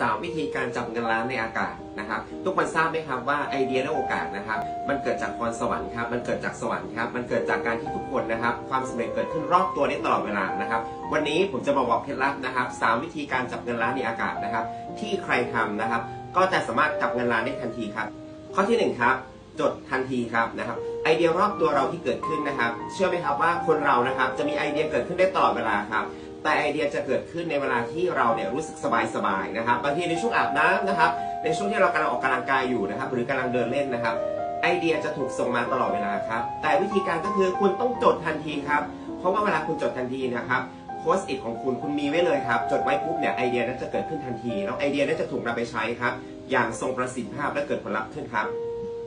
สามวิธีการจับเงินล้านในอากาศนะครับ ทุกคนทราบไหมครับว่าไอเดียและโอกาสนะครับ มันเกิดจากพรสวรรค์ครับ มันเกิดจากสวรรค์ครับ มันเกิดจากการที่ทุกคนนะครับ ความสำเร็จเกิดขึ้นรอบตัวได้ตลอดเวลานะครับ วันนี้ผมจะมาบอกเคล็ดลับนะครับสามวิธีการจับเงินล้านในอากาศนะครับ ที่ใครทำนะครับ ก็จะสามารถจับเงินล้านได้ทันทีครับ ข้อที่หนึ่งครับจดทันทีครับนะครับไอเดียรอบตัวเราที่เกิดขึ้นนะครับ เชื่อไหมครับว่าคนเรานะครับจะมีไอเดียเกิดขึ้นได้ตลอดเวลาครับ แต่ไอเดียจะเกิดขึ้นในเวลาที่เราเนี่ยรู้สึกสบายๆนะครับบางทีในช่วงอาบน้ำนะครับ ในช่วงที่เรากำลังออกกำลังกายอยู่นะครับ หรือกำลังเดินเล่นนะครับ ไอเดียจะถูกส่งมาตลอดเวลาครับ แต่วิธีการก็คือคุณต้องจดทันทีครับ เพราะว่าเวลาคุณจดทันทีนะครับโพสต์อิทของคุณคุณมีไว้เลยครับ จดไว้ปุ๊บเนี่ยไอเดียนั้นจะเกิดขึ้นทันที แล้วไอเดียนั้นจะถูกนำไปใช้ครับ อย่างทรงประสิทธิภาพและเกิดผลลัพธ์ขึ้นครับ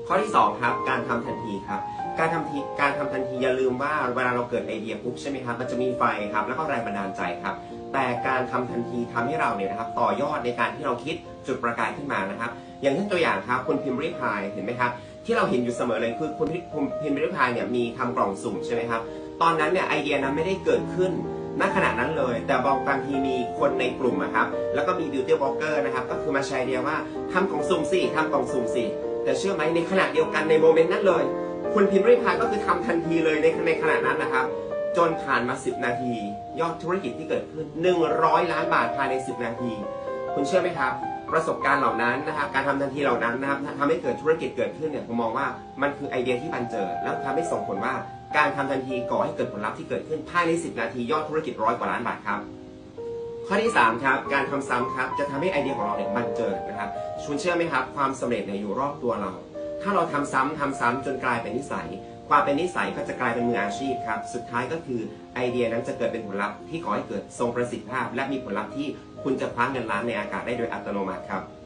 ข้อที่สองครับ การทำทันทีครับ การทำทีการทำทันทีอย่าลืมว่าเวลาเราเกิดไอเดียปุ๊บใช่ไหมครับมันจะมีไฟครับแล้วก็แรงบันดาลใจครับ แต่การทำทันทีทำให้เราเนี่ยนะครับต่อยอดในการที่เราคิดจุดประกายขึ้นมานะครับ อย่างเช่นตัวอย่างครับคุณพิมพ์ริพายเห็นไหมครับที่เราเห็นอยู่เสมอเลยคือคุณพิมพ์ริพายเนี่ยมีทำกล่องสุ่มใช่ไหมครับตอนนั้นเนี่ยไอเดียนั้นไม่ได้เกิดขึ้นณขณะนั้นเลย แต่บางบางทีมีคนในกลุ่มอะครับแล้วก็มีบิวตี้บล็อกเกอร์นะครับก็คือมาแชร์ไอเดียว่าทำกล่องสุ่มสิทำกล่องสุ่มสิแต่เชื่อไหมในขณะเดียวกันในโมเมนต์นั้นเลย คุณพิมพ์ริพายก็คือทำทันทีเลยในในขณะนั้นนะครับ จนผ่านมา 10 นาที ยอดธุรกิจที่เกิดขึ้น 100 ล้านบาทภายใน 10 นาที คุณเชื่อไหมครับ ประสบการณ์เหล่านั้นนะครับ การทำทันทีเหล่านั้นนะครับทำให้เกิดธุรกิจเกิดขึ้นเนี่ยผมมองว่ามันคือไอเดียที่บันเจิดแล้วทำให้ส่งผลว่าการทำทันทีก่อให้เกิดผลลัพธ์ที่เกิดขึ้นภายใน 10 นาทียอดธุรกิจร้อยกว่าล้านบาทครับข้อที่3ครับการทำซ้ำครับจะทำให้ไอเดียของเราเนี่ยบันเจิดนะครับคุณเชื่อไหมครับ ความสำเร็จเนี่ยอยู่รอบตัวเรา ถ้าเราทำซ้ำทำซ้ำจนกลายเป็นนิสัย ความเป็นนิสัยก็จะกลายเป็นมืออาชีพครับ สุดท้ายก็คือไอเดียนั้นจะเกิดเป็นผลลัพธ์ที่ก่อให้เกิดทรงประสิทธิภาพ และมีผลลัพธ์ที่คุณจะคว้าเงินล้านในอากาศได้โดยอัตโนมัติครับ